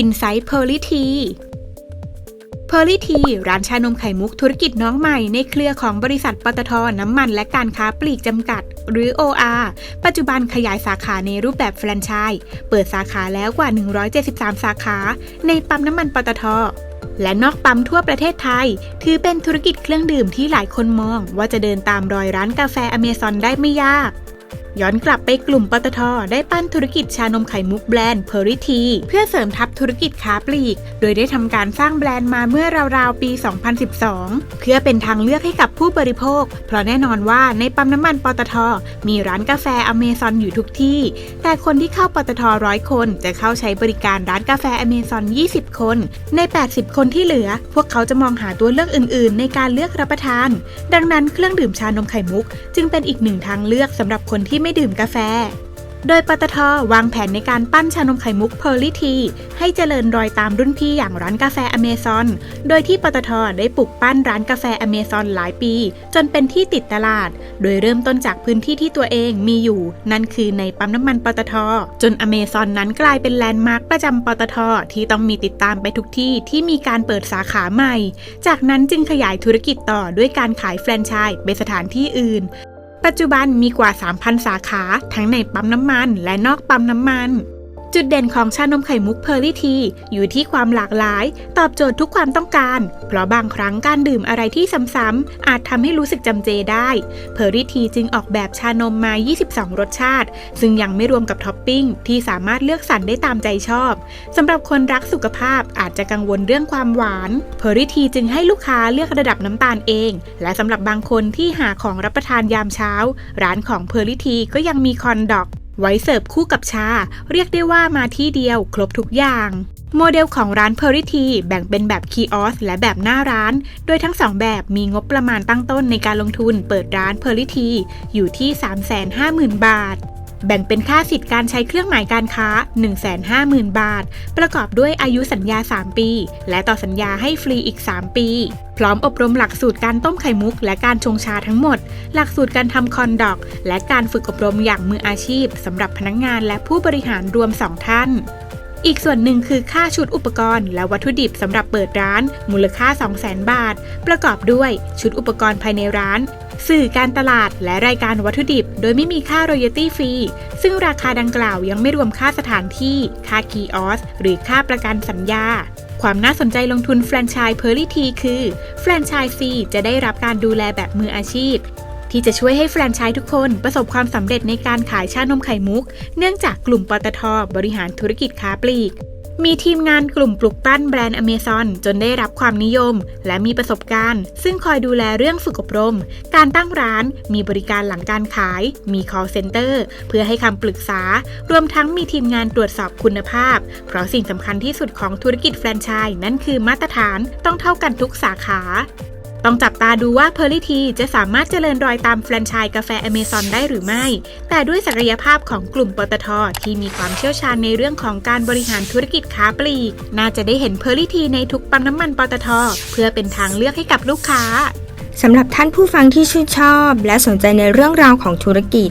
Insight p e r l y t e a p e r l y t e a ร้านชานมไข่มุกธุรกิจน้องใหม่ในเครือของบริษัทปตทน้ำมันและการค้าปลีกจำกัด หรือ OR ปัจจุบันขยายสาขาในรูปแบบแฟรนไชส์เปิดสาขาแล้วกว่า 173 สาขา ในปั๊มน้ำมันปตท และนอกปั๊มทั่วประเทศไทย ถือเป็นธุรกิจเครื่องดื่มที่หลายคนมองว่าจะเดินตามรอยร้านกาแฟอเมซอนได้ไม่ยาก ย้อนกลับไปกลุ่มปตท ได้ปั้นธุรกิจชานมไข่มุกแบรนด์เพอริทีเพื่อเสริมทัพธุรกิจค้าปลีก โดยได้ทำการสร้างแบรนด์มาเมื่อราวๆ ปี 2012 เพื่อเป็นทางเลือกให้กับผู้บริโภค เพราะแน่นอนว่าในปั๊มน้ำมันปตท มีร้านกาแฟอเมซอนอยู่ทุกที่ แต่คนที่เข้าปตทร้อยคน จะเข้าใช้บริการร้านกาแฟอเมซอน 20 คน ใน 80 คนที่เหลือ พวกเขาจะมองหาตัวเลือกอื่น ๆ ในการเลือกรับประทาน ดังนั้นเครื่องดื่มชานมไข่มุก จึงเป็นอีกหนึ่งทางเลือกสำหรับคนที่ไม่ดื่มกาแฟ โดยปตทวางแผนในการปั้นชานมไข่มุกเพอร์ลิที ให้เจริญรอยตามรุ่นพี่อย่างร้านกาแฟอเมซอน โดยที่ปตทได้ปลูกปั้นร้านกาแฟอเมซอนหลายปี จนเป็นที่ติดตลาด โดยเริ่มต้นจากพื้นที่ที่ตัวเองมีอยู่ นั่นคือในปั๊มน้ำมันปตท จนอเมซอนนั้นกลายเป็นแลนด์มาร์คประจำปตทที่ต้องมีติดตามไปทุกที่ที่มีการเปิดสาขาใหม่ จากนั้นจึงขยายธุรกิจต่อด้วยการขายแฟรนไชส์ไปสถานที่อื่น ปัจจุบันมีกว่า 3,000 สาขา ทั้งในปั๊มน้ำมันและนอกปั๊มน้ำมัน จุดเด่นของชานมไข่มุกเพอร์ลี่ทีอยู่ที่ความหลากหลาย ตอบโจทย์ทุกความต้องการ เพราะบางครั้งการดื่มอะไรที่ซ้ำๆอาจทำให้รู้สึกจำเจได้เพอร์ลี่ทีจึงออกแบบชานมมา 22 รสชาติ ซึ่งยังไม่รวมกับท็อปปิ้งที่สามารถเลือกสรรได้ตามใจชอบสำหรับคนรักสุขภาพอาจจะกังวลเรื่องความหวานเพอร์ลี่ทีจึงให้ลูกค้าเลือกระดับน้ำตาลเอง และสำหรับบางคนที่หาของรับประทานยามเช้า ร้านของเพอร์ลี่ทีก็ยังมีคอนดอก ไว้เสิร์ฟคู่กับชา เรียกได้ว่ามาที่เดียวครบทุกอย่าง โมเดลของร้านเพอริทีแบ่งเป็นแบบคีออสและแบบหน้าร้าน โดยทั้งสองแบบมีงบประมาณตั้งต้นในการลงทุนเปิดร้านเพอริทีอยู่ที่ 350,000 บาท แบ่งเป็นค่าสิทธิ์การใช้เครื่องหมายการค้า 150,000 บาท ประกอบด้วยอายุสัญญา 3 ปี และต่อสัญญาให้ฟรีอีก 3 ปี พร้อมอบรมหลักสูตรการต้มไข่มุก และการชงชาทั้งหมด หลักสูตรการทำคอนดอก และการฝึกอบรมอย่างมืออาชีพสำหรับพนักงงานและผู้บริหารรวม 2 ท่านอีกส่วนหนึ่งคือค่าชุดอุปกรณ์และวัตถุดิบสำหรับเปิดร้าน มูลค่า 200,000 บาท ประกอบด้วยชุดอุปกรณ์ภายในร้าน สื่อการตลาดและรายการวัตถุดิบ โดยไม่มีค่ารอยตี้ฟรี ซึ่งราคาดังกล่าวยังไม่รวมค่าสถานที่ ค่าคีออส หรือค่าประกันสัญญา ความน่าสนใจลงทุนแฟรนไชส์เพอร์ลี่ทีคือ แฟรนไชส์ซีจะได้รับการดูแลแบบมืออาชีพที่จะช่วยให้แฟรนไชส์ทุกคนประสบความสำเร็จในการขายชานมไข่มุก เนื่องจากกลุ่มปตทบริหารธุรกิจค้าปลีก มีทีมงานกลุ่มปลุกปั้นแบรนด์อเมซอนจนได้รับความนิยม และมีประสบการณ์ ซึ่งคอยดูแลเรื่องฝึกอบรม การตั้งร้าน มีบริการหลังการขาย มี call center เพื่อให้คำปรึกษา รวมทั้งมีทีมงานตรวจสอบคุณภาพ เพราะสิ่งสำคัญที่สุดของธุรกิจแฟรนไชส์นั่นคือมาตรฐานต้องเท่ากันทุกสาขา ต้องจับตาดูว่าเพอร์ลิทีจะสามารถเจริญรอยตามแฟรนไชส์กาแฟอเมซอนได้หรือไม่ แต่ด้วยศักยภาพของกลุ่มปตท ที่มีความเชี่ยวชาญในเรื่องของการบริหารธุรกิจค้าปลีก น่าจะได้เห็นเพอร์ลิทีในทุกปั๊มน้ำมันปตท เพื่อเป็นทางเลือกให้กับลูกค้าสำหรับท่านผู้ฟังที่ชื่นชอบ และสนใจในเรื่องราวของธุรกิจ